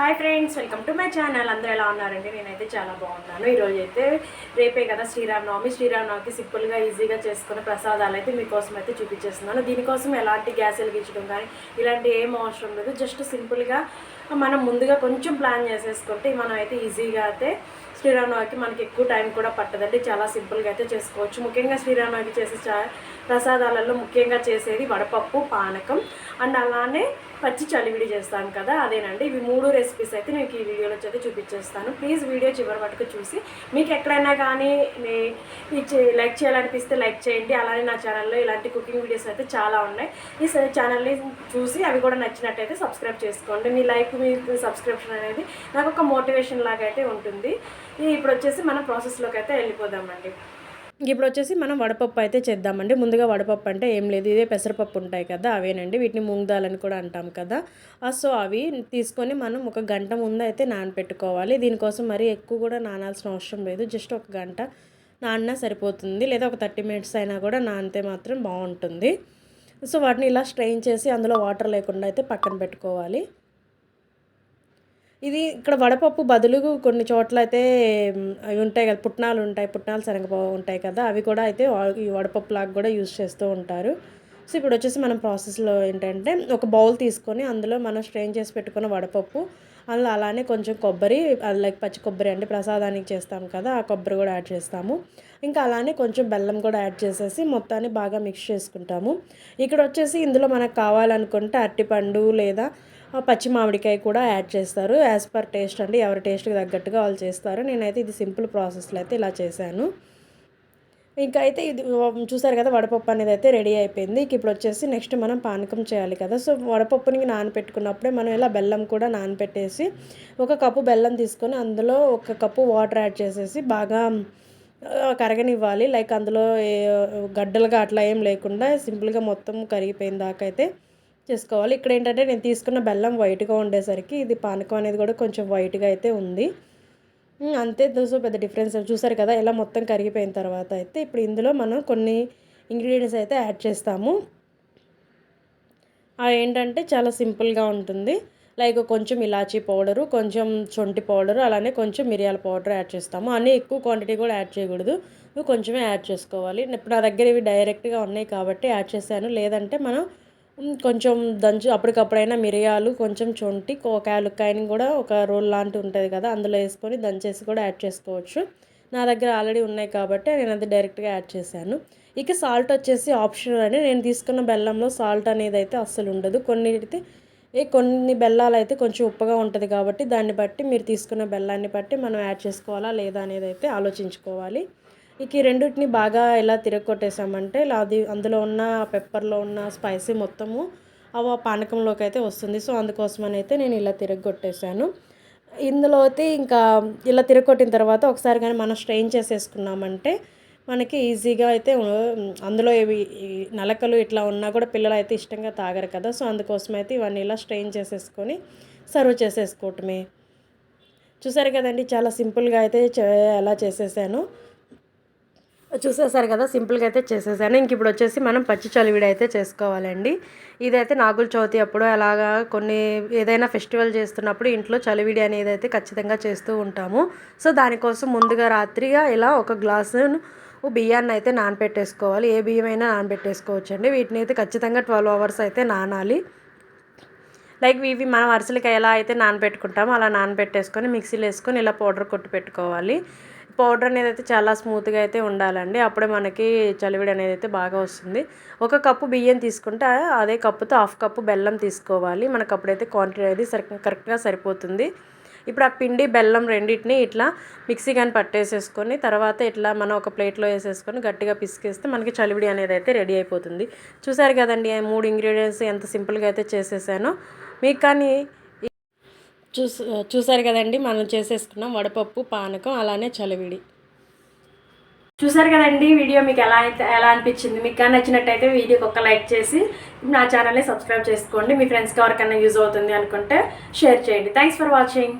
Hi friends welcome to my channel అందరూ ఎలా ఉన్నారండి? నేనైతే చాలా బాగున్నాను. ఈరోజు అయితే రేపే కదా శ్రీరామనవమి. శ్రీరామనవమికి సింపుల్గా ఈజీగా చేసుకునే ప్రసాదాలు అయితే మీకోసం అయితే చూపించేస్తున్నాను. దీనికోసం ఎలాంటి గ్యాస్ వెలిగించడం కానీ ఇలాంటి ఏం అవసరం లేదు. జస్ట్ సింపుల్గా మనం ముందుగా కొంచెం ప్లాన్ చేసేసుకుంటే మనం అయితే ఈజీగా అయితే శ్రీరామనవమికి మనకి ఎక్కువ టైం కూడా పట్టదండి. చాలా సింపుల్గా అయితే చేసుకోవచ్చు. ముఖ్యంగా శ్రీరామనవమికి చేసే చా ప్రసాదాలలో ముఖ్యంగా చేసేది వడపప్పు పానకం అండ్ అలానే పచ్చి చలివిడి చేస్తాను కదా అదేనండి. ఇవి మూడు రెసిపీస్ అయితే మీకు ఈ వీడియోలో అయితే చూపించేస్తాను. ప్లీజ్ వీడియో చివరి వరకు చూసి మీకు ఎక్కడైనా కానీ లైక్ చేయాలనిపిస్తే లైక్ చేయండి. అలానే నా ఛానల్లో ఇలాంటి కుకింగ్ వీడియోస్ అయితే చాలా ఉన్నాయి. ఈ ఛానల్ని చూసి అవి కూడా నచ్చినట్టయితే సబ్స్క్రైబ్ చేసుకోండి. మీ లైక్ మీ సబ్స్క్రిప్షన్ అనేది నాకు ఒక మోటివేషన్ లాగా అయితే ఉంటుంది. ఇప్పుడు వచ్చేసి మనం ప్రాసెస్లోకి అయితే వెళ్ళిపోదామండి. ఇప్పుడు వచ్చేసి మనం వడపప్పు అయితే చేద్దామండి. ముందుగా వడపప్పు అంటే ఏం లేదు. ఇదే పెసరపప్పు ఉంటాయి కదా అవేనండి. వీటిని మూంగదాలని కూడా అంటాం కదా. సో అవి తీసుకొని మనం ఒక గంట ముందు అయితే నానపెట్టుకోవాలి. దీనికోసం మరీ ఎక్కువ కూడా నానాల్సిన అవసరం లేదు. జస్ట్ ఒక గంట నానినా సరిపోతుంది. లేదా ఒక థర్టీ మినిట్స్ అయినా కూడా నానితే మాత్రం బాగుంటుంది. సో వాటిని ఇలా స్ట్రెయిన్ చేసి అందులో వాటర్ లేకుండా అయితే పక్కన పెట్టుకోవాలి. ఇది ఇక్కడ వడపప్పు బదులు కొన్ని చోట్ల అయితే అవి ఉంటాయి కదా పుట్నాలు ఉంటాయి పుట్నాలు శనగపప్పు ఉంటాయి కదా అవి కూడా అయితే ఈ వడపప్పు లాగా కూడా యూజ్ చేస్తూ ఉంటారు. సో ఇప్పుడు వచ్చేసి మనం ప్రాసెస్లో ఏంటంటే ఒక బౌల్ తీసుకొని అందులో మనం స్ట్రెయిన్ చేసి పెట్టుకున్న వడపప్పు అందులో అలానే కొంచెం కొబ్బరి లైక్ పచ్చి కొబ్బరి అంటే ప్రసాదానికి చేస్తాం కదా ఆ కొబ్బరి కూడా యాడ్ చేస్తాము. ఇంకా అలానే కొంచెం బెల్లం కూడా యాడ్ చేసేసి మొత్తాన్ని బాగా మిక్స్ చేసుకుంటాము. ఇక్కడ వచ్చేసి ఇందులో మనకు కావాలనుకుంటే అరటిపండు లేదా పచ్చి మామిడికాయ కూడా యాడ్ చేస్తారు. యాజ్ పర్ టేస్ట్ అండి ఎవరి టేస్ట్కి తగ్గట్టుగా వాళ్ళు చేస్తారు. నేనైతే ఇది సింపుల్ ప్రాసెస్లో అయితే ఇలా చేశాను. ఇంకా అయితే ఇది చూసారు కదా వడపప్పు అనేది అయితే రెడీ అయిపోయింది. ఇక ఇప్పుడు వచ్చేసి నెక్స్ట్ మనం పానకం చేయాలి కదా. సో వడపప్పుని నానపెట్టుకున్నప్పుడే మనం ఇలా బెల్లం కూడా నానపెట్టేసి ఒక కప్పు బెల్లం తీసుకొని అందులో ఒక కప్పు వాటర్ యాడ్ చేసేసి బాగా కరగనివ్వాలి. లైక్ అందులో గడ్డలుగా అట్లా ఏం లేకుండా సింపుల్గా మొత్తం కరిగిపోయిన దాకా అయితే చేసుకోవాలి. ఇక్కడ ఏంటంటే నేను తీసుకున్న బెల్లం వైట్గా ఉండేసరికి ఇది పానకం అనేది కూడా కొంచెం వైట్గా అయితే ఉంది. అంతే సో పెద్ద డిఫరెన్స్ చూసారు కదా ఇలా మొత్తం కరిగిపోయిన తర్వాత అయితే ఇప్పుడు ఇందులో మనం కొన్ని ఇంగ్రీడియంట్స్ అయితే యాడ్ చేస్తాము. అవి ఏంటంటే చాలా సింపుల్గా ఉంటుంది. లైక్ కొంచెం ఇలాచీ పౌడరు కొంచెం చొంటి పౌడరు అలానే కొంచెం మిరియాల పౌడర్ యాడ్ చేస్తాము. అన్నీ ఎక్కువ క్వాంటిటీ కూడా యాడ్ చేయకూడదు. కొంచెమే యాడ్ చేసుకోవాలి. ఇప్పుడు నా దగ్గర ఇవి డైరెక్ట్గా ఉన్నాయి కాబట్టి యాడ్ చేశాను. లేదంటే మనం కొంచెం దంచు అప్పటికప్పుడైనా మిరియాలు కొంచెం చొంటి ఒక యాలుక్కాయని కూడా ఒక రోల్ లాంటి ఉంటుంది కదా అందులో వేసుకొని దంచేసి కూడా యాడ్ చేసుకోవచ్చు. నా దగ్గర ఆల్రెడీ ఉన్నాయి కాబట్టి నేను అది డైరెక్ట్గా యాడ్ చేశాను. ఇక సాల్ట్ వచ్చేసి ఆప్షనల్ అని నేను తీసుకున్న బెల్లంలో సాల్ట్ అనేది అయితే అస్సలు ఉండదు. కొన్ని అయితే ఏ కొన్ని బెల్లాలు అయితే కొంచెం ఉప్పగా ఉంటుంది కాబట్టి దాన్ని బట్టి మీరు తీసుకున్న బెల్లాన్ని బట్టి మనం యాడ్ చేసుకోవాలా లేదా అనేది అయితే ఆలోచించుకోవాలి. ఇక ఈ రెండింటిని బాగా ఇలా తిరగొట్టేసామంటే ఇలా అది అందులో ఉన్న పెప్పర్లో ఉన్న స్పైసీ మొత్తము అవి పానకంలోకి అయితే వస్తుంది. సో అందుకోసమని అయితే నేను ఇలా తిరగొట్టేసాను ఇందులో అయితే ఇంకా ఇలా తిరగొట్టిన తర్వాత ఒకసారి కానీ మనం స్ట్రెయిన్ చేసేసుకున్నామంటే మనకి ఈజీగా అయితే అందులో ఇవి నలకలు ఇట్లా ఉన్నా కూడా పిల్లలు అయితే ఇష్టంగా తాగరు కదా. సో అందుకోసం అయితే ఇవన్నీ ఇలా స్ట్రెయిన్ చేసేసుకొని సర్వ్ చేసేసుకోవటమే. చూసారు కదండి చాలా సింపుల్గా అయితే చే- ఎలా చేసేసాను. చూసేసారు కదా సింపుల్గా అయితే చేసేసాను. ఇంక ఇప్పుడు వచ్చేసి మనం పచ్చి చలివిడి అయితే చేసుకోవాలండి. ఇదైతే నాగుల చవితి అప్పుడు అలాగా కొన్ని ఏదైనా ఫెస్టివల్ చేస్తున్నప్పుడు ఇంట్లో చలివిడి అనేది అయితే ఖచ్చితంగా చేస్తూ ఉంటాము. సో దానికోసం ముందుగా రాత్రిగా ఇలా ఒక గ్లాసు బియ్యాన్ని అయితే నానబెట్టేసుకోవాలి ఏ బియ్యం అయినా నానబెట్టేసుకోవచ్చు అండి వీటిని అయితే ఖచ్చితంగా ట్వెల్వ్ అవర్స్ అయితే నానాలి. లైక్ ఇవి మనం అరిసెలకి ఎలా అయితే నానబెట్టుకుంటామో అలా నానబెట్టేసుకొని మిక్సీలో వేసుకొని ఇలా పౌడర్ కొట్టి పెట్టుకోవాలి. పౌడర్ అనేది అయితే చాలా స్మూత్గా అయితే ఉండాలండి. అప్పుడే మనకి చలివిడి అనేది అయితే బాగా వస్తుంది. ఒక కప్పు బియ్యం తీసుకుంటే అదే కప్పుతో హాఫ్ కప్పు బెల్లం తీసుకోవాలి. మనకు అప్పుడైతే క్వాంటిటీ అనేది సరి కరెక్ట్గా సరిపోతుంది. ఇప్పుడు ఆ పిండి బెల్లం రెండింటిని ఇట్లా మిక్సీ కానీ పట్టేసేసుకొని తర్వాత ఇట్లా మనం ఒక ప్లేట్లో వేసేసుకొని గట్టిగా పిసికేస్తే మనకి చలివిడి అనేది అయితే రెడీ అయిపోతుంది. చూసారు కదండి మూడు ఇంగ్రీడియంట్స్ ఎంత సింపుల్గా అయితే చేసేసానో. మీకు కానీ చూసు చూసారు కదండి మనం చేసేసుకున్నాం వడపప్పు పానకం అలానే చలివిడి. చూసారు కదండి వీడియో మీకు ఎలా అయితే ఎలా అనిపించింది? మీకు కానీ నచ్చినట్టయితే వీడియోకి ఒక లైక్ చేసి నా ఛానల్ని సబ్స్క్రైబ్ చేసుకోండి. మీ ఫ్రెండ్స్కి ఎవరికైనా యూజ్ అవుతుంది అనుకుంటే షేర్ చేయండి. Thanks for watching